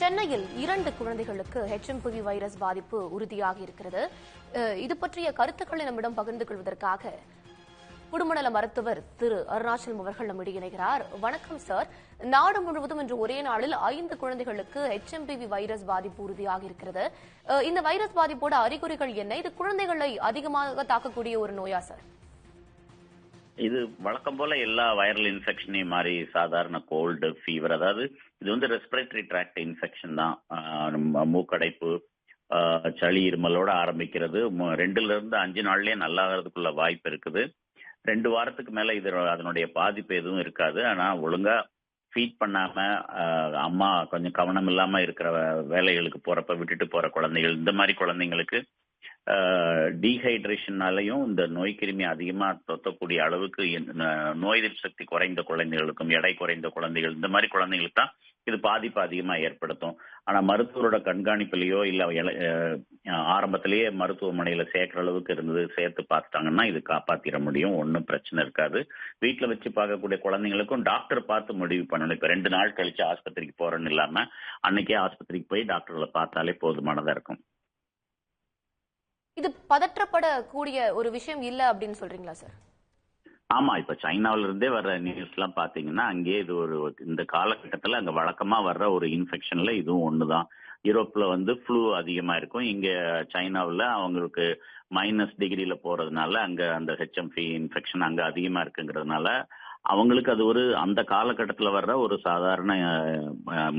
சென்னையில் இரண்டு குழந்தைகளுக்கு ஹெச்எம்பிவி வைரஸ் பாதிப்பு உறுதியாகி இருக்கிறது. இது பற்றிய கருத்துக்களை நம்மிடம் பகிர்ந்து கொள்வதற்காக குடும்பநல மருத்துவர் திரு அருணாச்சலம் அவர்கள் நம்மிடையே இணைகிறார். வணக்கம் சார். நாடு முழுவதும் இன்று ஒரே நாளில் ஐந்து குழந்தைகளுக்கு ஹெச்எம்பிவி வைரஸ் பாதிப்பு உறுதியாக இருக்கிறது. இந்த வைரஸ் பாதிப்போட அறிகுறிகள் என்ன? இது குழந்தைகளை அதிகமாக தாக்கக்கூடிய ஒரு நோயா சார்? இது வழக்கம் போல எல்லா வைரல் இன்ஃபெக்ஷனையும் மாதிரி சாதாரண கோல்டு ஃபீவர் அதாவது இது வந்து ரெஸ்பிரேட்டரி ட்ராக்ட் இன்ஃபெக்ஷன் தான். மூக்கடைப்பு சளி இருமலோட ஆரம்பிக்கிறது. ரெண்டுல இருந்து அஞ்சு நாள்லயே நல்லாகிறதுக்குள்ள வாய்ப்பு இருக்குது. ரெண்டு வாரத்துக்கு மேல இது அதனுடைய பாதிப்பு எதுவும் இருக்காது. ஆனா ஒழுங்கா ஃபீட் பண்ணாம அம்மா கொஞ்சம் கவனம் இல்லாம இருக்கிற வேலைகளுக்கு போறப்ப விட்டுட்டு போற குழந்தைகள் இந்த மாதிரி குழந்தைங்களுக்கு டீஹைட்ரேஷனாலையும் இந்த நோய் கிருமி அதிகமா தொத்தக்கூடிய அளவுக்கு நோய் எதிர்ப்பு சக்தி குறைந்த குழந்தைகளுக்கும் எடை குறைந்த குழந்தைகள் இந்த மாதிரி குழந்தைகளுக்கு தான் இது பாதிப்பு அதிகமா ஏற்படுத்தும். ஆனா மருத்துவரோட கண்காணிப்புலயோ இல்ல ஆரம்பத்திலேயே மருத்துவமனையில சேர்க்கிற அளவுக்கு இருந்தது சேர்த்து பார்த்துட்டாங்கன்னா இது காப்பாத்திட முடியும். ஒன்றும் பிரச்சனை இருக்காது. வீட்டுல வச்சு பார்க்கக்கூடிய குழந்தைங்களுக்கும் டாக்டர் பார்த்து முடிவு பண்ணணும். இப்ப ரெண்டு நாள் கழிச்சு ஆஸ்பத்திரிக்கு போறேன்னு இல்லாம அன்னைக்கே ஆஸ்பத்திரிக்கு போய் டாக்டர்களை பார்த்தாலே போதுமானதா இருக்கும். இது பதற்றப்படக்கூடிய ஒரு விஷயம் இல்ல அப்படின்னு சொல்றீங்களா சார் ஆமா இப்ப சைனாவில இருந்தே வர்ற நியூஸ் எல்லாம் பாத்தீங்கன்னா அங்கேயே இது ஒரு இந்த காலகட்டத்துல அங்க வழக்கமா வர்ற ஒரு இன்ஃபெக்ஷன்ல இதுவும் ஒண்ணுதான். யூரோப்ல வந்து ஃப்ளூ அதிகமா இருக்கும். இங்க சைனாவுல அவங்களுக்கு மைனஸ் டிகிரில போறதுனால அங்க அந்த ஹெச்எம்பி இன்ஃபெக்ஷன் அங்க அதிகமா இருக்குங்கிறதுனால அவங்களுக்கு அது ஒரு அந்த காலகட்டத்துல வர்ற ஒரு சாதாரண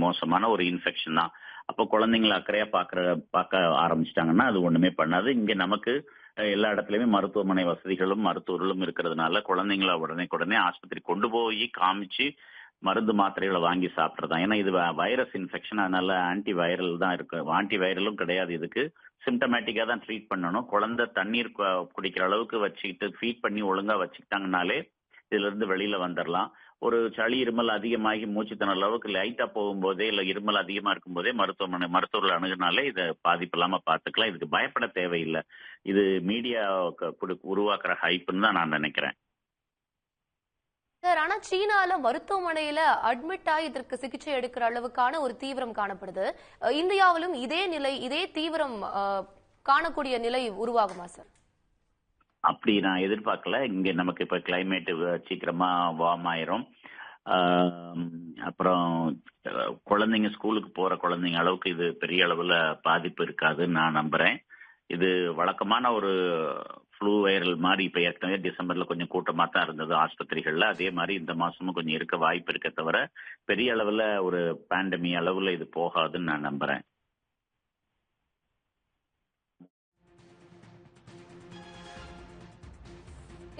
மோசமான ஒரு இன்ஃபெக்ஷன் தான். அப்போ குழந்தைங்களை அக்கறையா பாக்குற பார்க்க ஆரம்பிச்சிட்டாங்கன்னா அது ஒண்ணுமே பண்ணாது. இங்க நமக்கு எல்லா இடத்துலயுமே மருத்துவமனை வசதிகளும் மருத்துவர்களும் இருக்கிறதுனால குழந்தைங்கள உடனே உடனே ஆஸ்பத்திரி கொண்டு போய் காமிச்சு மருந்து மாத்திரைகளை வாங்கி சாப்பிட்றதான் ஏன்னா இது வைரஸ் இன்ஃபெக்ஷன். அதனால ஆன்டி வைரல் தான் இருக்கு. ஆன்டி வைரலும் கிடையாது இதுக்கு. சிம்டமேட்டிக்கா தான் ட்ரீட் பண்ணணும். குழந்தை தண்ணீர் கு- குடிக்கிற அளவுக்கு வச்சுக்கிட்டு ஃபீட் பண்ணி ஒழுங்கா வச்சுக்கிட்டாங்கனாலே இதுல இருந்து வெளியில வந்துடலாம் ஒரு சளி இருமல் அதிகமாகி மூச்சு திணற அளவுக்கு லைட்டா போகும்போதே இல்ல இருமல் அதிகமா இருக்கும்போதே மருத்துவமனை மருத்துவர்கள் அணுகுனாலே இதை பாதிப்பு இல்லாம பாத்துக்கலாம் இதுக்கு பயப்பட தேவையில்லை. இது மீடியா உருவாக்குற ஹைப்புன்னு தான் நான் நினைக்கிறேன். சார் ஆனா சீனால மருத்துவமனையில அட்மிட் ஆகி இதற்கு சிகிச்சை எடுக்கிற அளவுக்கான ஒரு தீவிரம் காணப்படுது. இந்தியாவிலும் இதே நிலை இதே தீவிரம் காணக்கூடிய நிலை உருவாகுமா சார்? அப்படி நான் எதிர்பார்க்கல. இங்க நமக்கு இப்ப கிளைமேட் சீக்கிரமா வார்ம் ஆயிரும். அப்புறம் குழந்தைங்க ஸ்கூலுக்கு போற குழந்தைங்க அளவுக்கு இது பெரிய அளவுல பாதிப்பு இருக்காதுன்னு நான் நம்புறேன். இது வழக்கமான ஒரு ஃப்ளூ வைரல் மாதிரி இப்ப ஏற்கனவே டிசம்பர்ல கொஞ்சம் கூட்டமாக தான் இருந்தது ஆஸ்பத்திரிகள்ல. அதே மாதிரி இந்த மாசமும் கொஞ்சம் இருக்க வாய்ப்பு இருக்க தவிர பெரிய அளவுல ஒரு பேண்டமி அளவுல இது போகாதுன்னு நான் நம்புறேன்.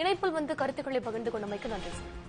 இணைப்பில் வந்து கருத்துக்களை பகிர்ந்து கொண்டமைக்கு நன்றி சார்.